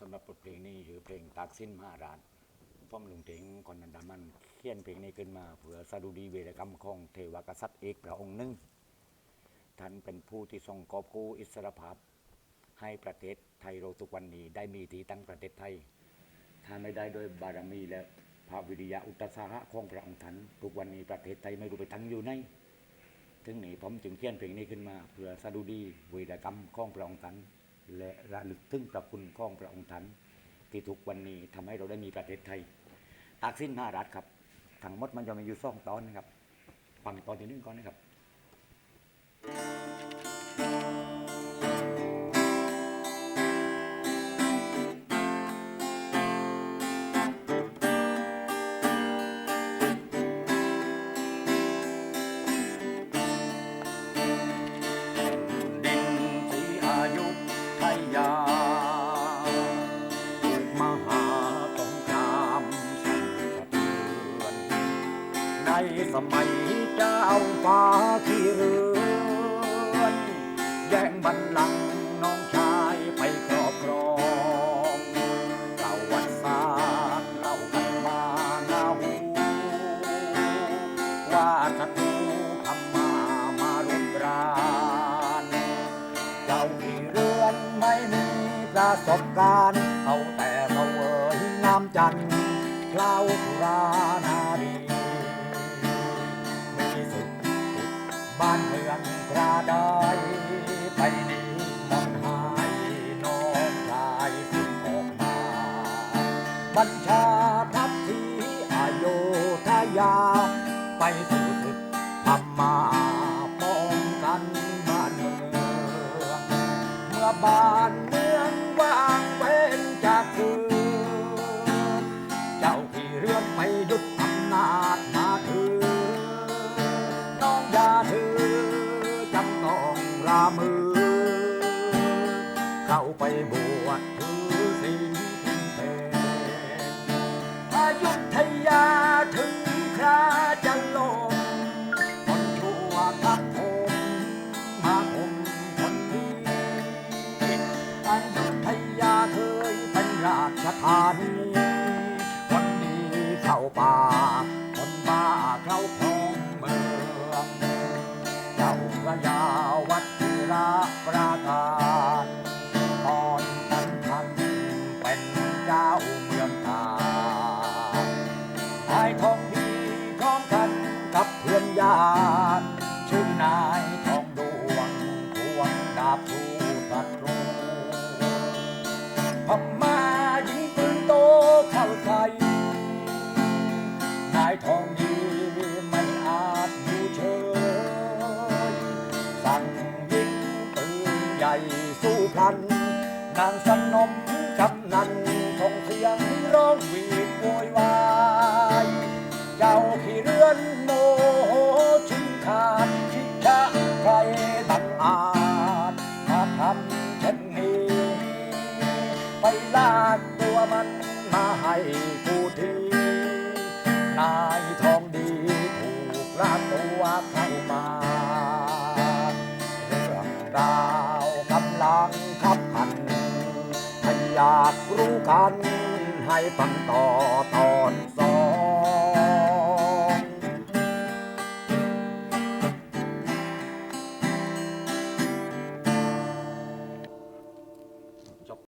สำหรับบทเพลงนี้คือเพลงตากสิ้นมหาราชพ่อมลุงเถงคนนันดามันเขียนเพลงนี้ขึ้นมาเพื่อสดุดีเวรกรรมของเทวกษัตริย์เอกพระองค์หนึ่งท่านเป็นผู้ที่ทรงกอบกู้อิสรภาพ ให้ประเทศไทยเราทุกวันนี้ได้มีที่ตั้งประเทศไทยถ้าไม่ได้โดยบารมีและพระวิริยะอุตสาหะของพระองค์ท่านทุกวันนี้ประเทศไทยไม่รู้ไปตั้งอยู่ไหนถึงนี้ผมจึงเขียนเพลงนี้ขึ้นมา เพื่อสดุดีเวรกรรมของพระองค์ท่าน และระลึกถึงพระคุณของพระองค์ท่านที่ทุกวันนี้ทำให้เราได้มีประเทศไทย ตากสิ้นหารัฐครับทั้งหมดมันจะมีอยู่สองตอนนะครับฟังตอนที่หนึ่งก่อนนะครับ สมัยเจ้าฟ้าที่เรือนแย่งบัลลังก์น้องชายไปครอบครองประวัติศาสตร์เล่ากันมาหนาหูว่าศัตรูพม่ามารุกรานเจ้าที่เรือนไม่มีประสบการณ์เอาแต่เสวยน้ำจันทร์เล้าวสุรานา บ้านเมืองกระไดไปดีมองหายน้องชายสิ้นออกมาบัญชาทัพทีอโยธยา ไปสู่ศึกพม่า วชถือศีลกินเพลอายุทยาถึงคราจะลงคนชั่วทับผมมาผมคนดีอายุทยาเคยเป็นราชธานีวันนี้เข้าป่าคนบ้าเข้าครองเมืองเจ้าพระยาวัชิระประการ ญาติชื่อนายทองดวงควงดาบสู้ศัตรูพม่ายิงปืนโตเข้าใส่นายทองดีไม่อาจอยู่เฉยสั่งยิงปืนใหญ่สู้พลัน นางสนมกำนันส่งเสียงร้องวีดโวยวาย ไปลากตัวมันมาให้กูทีนายทองดีถูกลากตัวเข้ามาเรื่องราวกำลังขับขันถ้าอยากรู้กันให้ฟังต่อตอนสอง